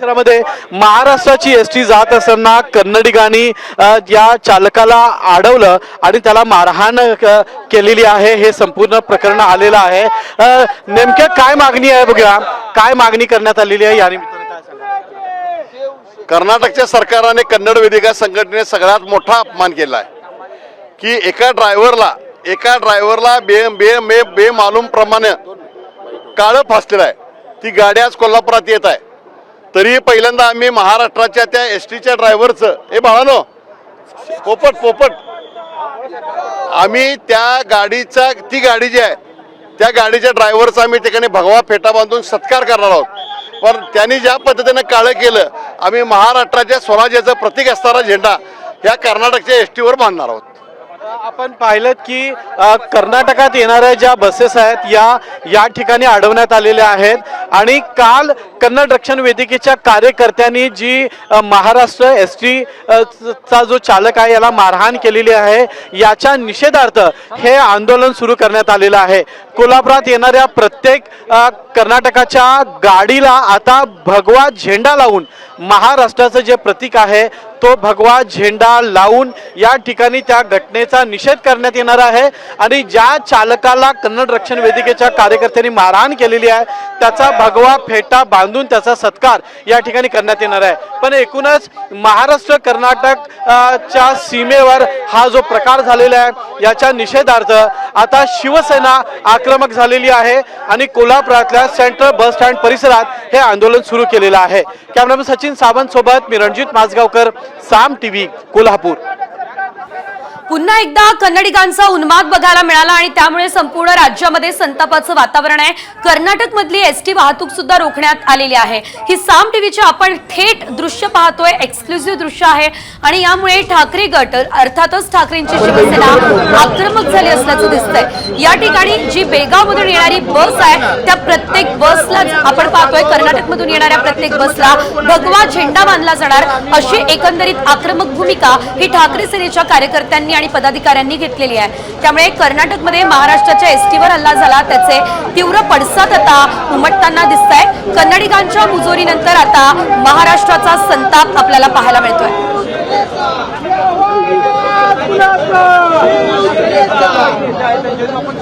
परिसरामध्ये महाराष्ट्राची S T जात असताना कन्नडिगांनी अ, या चालकाला अडवलं आणि त्याला मारहाण केलेली आहे. हे संपूर्ण प्रकरण आलेलं आहे. नेमक्या काय मागणी आहे बघा? काय मागणी करण्यात आलेली आहे? या निमित्तानं कर्नाटकच्या सरकारने कन्नड वेदिका संघटनेने सगळ्यात मोठा अपमान केला आहे. की एका ड्रायव्हरला एका ड्रायव्हरला बे बे बे बेमालूम प्रमाणे काळं फासलेलं आहे. ती गाडी आज कोल्हापुरात येत आहे. तरी पहिल्यांदा आम्ही महाराष्ट्राच्या त्या एस टीच्या ड्रायव्हरचं हे बाळानो पोपट पोपट. आम्ही त्या गाडीचा ती गाडी जी आहे त्या गाडीच्या ड्रायव्हरचा आम्ही ठिकाणी भगवा फेटा बांधून सत्कार करणार आहोत. पण त्यांनी ज्या पद्धतीनं काळं केलं आम्ही महाराष्ट्राच्या स्वराज्याचं प्रतीक असणारा झेंडा ह्या कर्नाटकच्या एस टीवर बांधणार आहोत. आपण पाहिलं की कर्नाटकात येणाऱ्या ज्या बसेस आहेत या या ठिकाणी अडवण्यात आलेल्या आहेत. आणि काल कन्नड रक्षण वेदिकेच्या कार्यकर्त्यांनी जी महाराष्ट्र एस टी चा जो चालक आहे याला मारहाण केलेली आहे याच्या निषेधार्थ हे आंदोलन सुरू करण्यात आलेलं आहे. कोल्हापुरात येणाऱ्या प्रत्येक कर्नाटकाच्या गाडीला आता भगवा झेंडा लावून महाराष्ट्राचं जे प्रतीक आहे तो भगवा झेंडा लावून या ठिकाणी त्या घटनेचा निषेध करण्यात येणार आहे. आणि ज्या चालकाला कन्नड रक्षण वेदिकेच्या कार्यकर्त्यांनी मारहाण केलेली आहे त्याचा भगवा फेटा बांधून त्याचा सत्कार या ठिकाणी करण्यात येणार आहे. पण एकूणच महाराष्ट्र कर्नाटक च्या सीमेवर हा जो प्रकार झालेला आहे याच्या निषेधार्थ आता शिवसेना आक्रमक झालेली आहे आणि कोल्हापुरातल्या सेंट्रल बस स्टँड परिसरात हे आंदोलन सुरू केलेलं आहे. कॅमेरामॅन सचिन सावंत सोबत मी रणजित माजगावकर साम टीव्ही कोल्हापूर. पुन्हा एकदा कन्नडिगांचा उन्माद बघायला मिळाला आणि त्यामुळे संपूर्ण राज्यामध्ये संतापाचं वातावरण आहे. कर्नाटक मधली एस टी वाहतूक सुद्धा रोखण्यात आलेली आहे. ही साम टीव्हीची आपण थेट दृश्य पाहतोय एक्सक्लुझिव्ह दृश्य आहे आणि यामुळे ठाकरे गट अर्थातच ठाकरेंची शिवसेना आक्रमक झाली असल्याचं दिसतंय. या ठिकाणी जी बेगावमधून येणारी बस आहे त्या प्रत्येक बसला आपण पाहतोय. कर्नाटक मधून येणाऱ्या प्रत्येक बसला भगवा झेंडा बांधला जाणार. अशी एकंदरीत आक्रमक भूमिका ही ठाकरे सेनेच्या कार्यकर्त्यांनी आणि पदाधिकाऱ्यांनी घेतलेली आहे त्यामुळे कर्नाटकमध्ये महाराष्ट्राच्या एसटीवर हल्ला झाला त्याचे तीव्र पडसाद आता उमटताना दिसत आहे कन्नडिगांच्या मुजोरीनंतर आता महाराष्ट्राचा संताप आपल्याला पाहायला मिळतोय